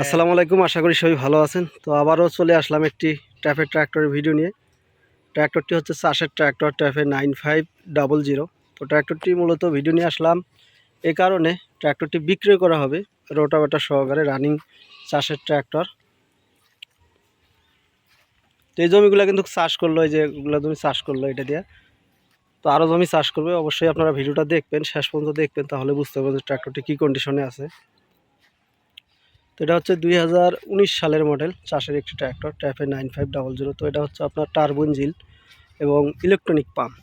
আসসালামু আলাইকুম আশা করি সবাই ভালো আছেন। তো আবারও চলে আসলাম একটি ট্র্যাফের ট্র্যাক্টরের ভিডিও নিয়ে। ট্র্যাক্টরটি হচ্ছে চাষের tractor TAFE nine five double zero. তো ট্র্যাক্টরটি মূলত ভিডিও নিয়ে আসলাম এই কারণে ট্র্যাক্টরটি বিক্রয় করা হবে রোটাভেটার সহকারে রানিং চাষের ট্র্যাক্টর তো এই জমিগুলো কিন্তু চাষ করল, এই যে এগুলো জমি চাষ করল এটা দিয়ে। তো আরও জমি চাষ করবে, অবশ্যই আপনারা ভিডিওটা দেখবেন, শেষ পর্যন্ত দেখবেন, তাহলে বুঝতে পারবেন যে ট্র্যাক্টরটি কী কন্ডিশনে আছে। এটা হচ্ছে দুই হাজার উনিশ সালের মডেল চাষের একটি tractor TAFE nine five double zero. তো এটা হচ্ছে আপনার টার্বো ইঞ্জিন এবং ইলেকট্রনিক পাম্প।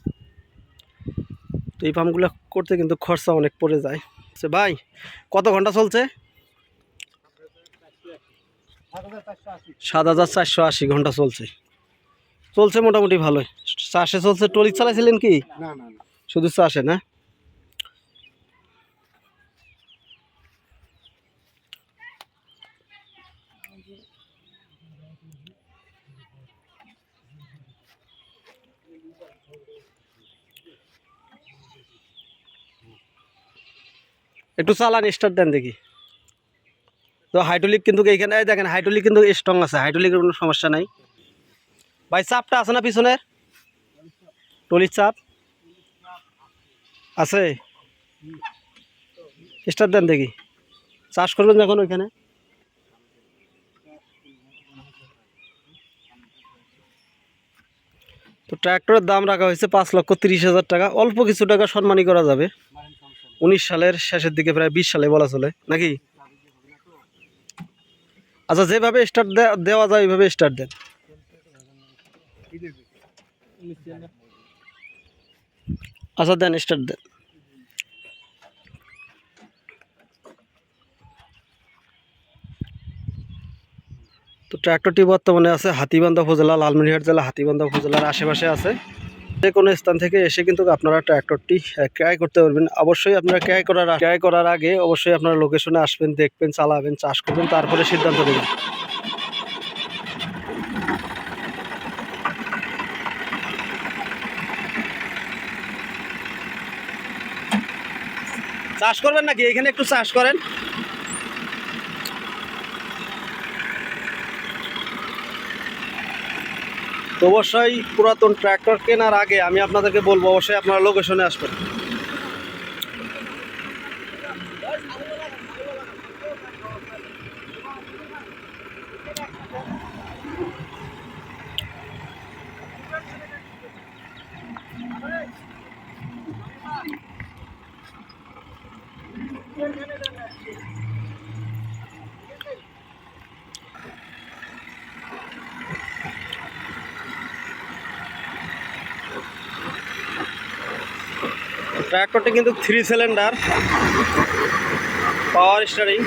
তো এই পাম্পগুলো করতে কিন্তু খরচা অনেক পড়ে যায়। সে ভাই কত ঘণ্টা চলছে? সাত হাজার চারশো আশি ঘণ্টা চলছে। চলছে মোটামুটি ভালোই। চাষে চলছে টলিক চালাইছিলেন কি? শুধু চাষে না? একটু চালান স্টার্ট দেন দেখি। তো হাইড্রোলিক কিন্তু এইখানে দেখেন হাইড্রোলিক কিন্তু স্ট্রং আছে হাইড্রোলিকের কোনো সমস্যা নাই। ভাই, চাপটা আছে না পিছনের? টলির চাপ? আছে? স্টার্ট দেন দেখি। চাষ করবেন যখন ওইখানে? তো ট্র্যাক্টরের দাম রাখা হয়েছে পাঁচ লক্ষ তিরিশ হাজার টাকা। অল্প কিছু টাকা সম্মানী করা যাবে। উনিশ সালের শেষের দিকে প্রায় বিশ সালে বলা চলে, নাকি? আচ্ছা যেভাবে স্টার্ট দেওয়া যায়, ওইভাবে স্টার্ট দেন। আচ্ছা দেন স্টার্ট দেন। ট্র্যাক্টরটি বর্তমানে আছে হাতিবান্ধা উপজেলা, লালমনিরহাট জেলা, হাতিবান্ধা উপজেলার আশেপাশে আছে। যে কোনো স্থান থেকে এসে কিন্তু আপনারা ট্র্যাক্টরটি ক্রয় করতে পারবেন। অবশ্যই আপনারা ক্রয় করার ক্রয় করার আগে অবশ্যই আপনারা লোকেশনে আসবেন, দেখবেন, চালাবেন, চাষ করবেন, তারপরে সিদ্ধান্ত নেবেন। চাষ করবেন নাকি? এখানে একটু চাষ করেন। তো অবশ্যই পুরাতন ট্র্যাক্টর কেনার আগে আমি আপনাদেরকে বলব অবশ্যই আপনারা লোকেশনে আসবেন। ট্র্যাক্টরটি কিন্তু থ্রি সিলিন্ডার পাওয়ার স্টারিং।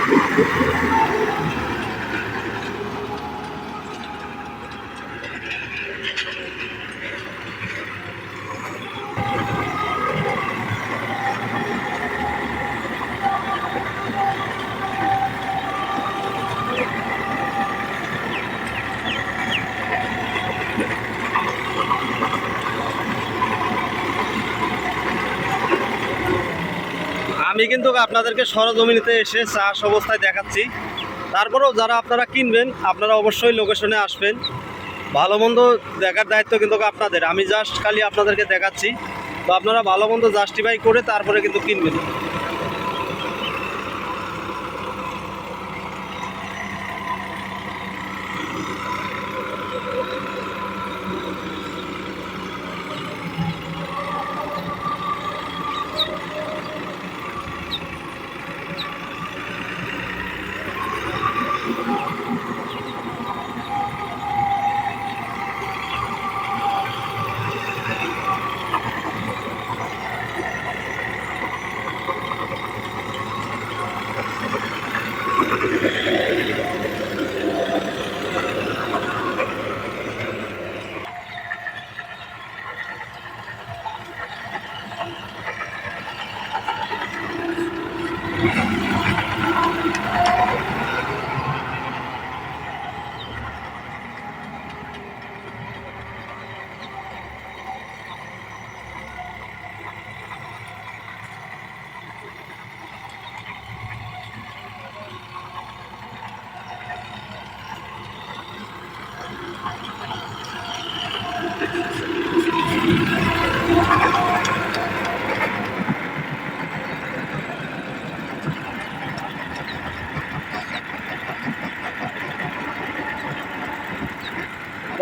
আমি কিন্তু আপনাদেরকে সরজমিনিতে এসে চাষ অবস্থায় দেখাচ্ছি। তারপরেও যারা আপনারা কিনবেন, আপনারা অবশ্যই লোকেশনে আসবেন। ভালো মন্দ দেখার দায়িত্ব কিন্তু আপনাদের। আমি জাস্ট খালি আপনাদেরকে দেখাচ্ছি। তো আপনারা ভালো মন্দ জাস্টিফাই করে তারপরে কিন্তু কিনবেন।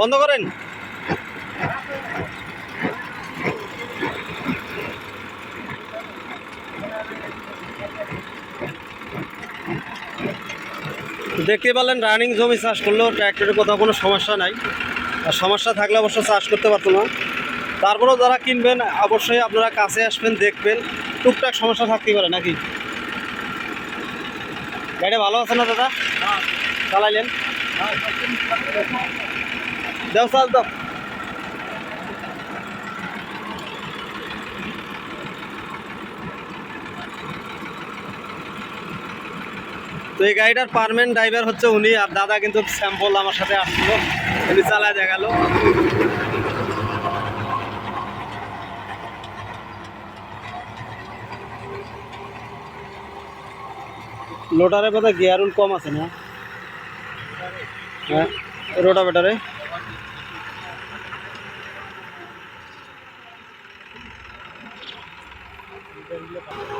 বন্ধ করেন। দেখতে পারলেন রানিং জমি চাষ করলেও ট্র্যাক্টরের কোথাও কোনো সমস্যা নাই। আর সমস্যা থাকলে অবশ্য চাষ করতে পারতো না। তারপরেও যারা কিনবেন, অবশ্যই আপনারা কাছে আসবেন, দেখবেন। টুকটাক সমস্যা থাকতেই পারে, নাকি? গাড়িটা ভালো আছে না দাদা? চালাইলেন? দেও চাল দাও। তো এই গাড়িটার পারমানেন্ট ড্রাইভার হচ্ছে উনি, আর দাদা কিন্তু স্যাম্পল আমার সাথে আসলো। উনি চালায় দেখাল। লোটারের কথা গিয়ারুল কম আছে না? হ্যাঁ ট্রেনগুলো পাঠানো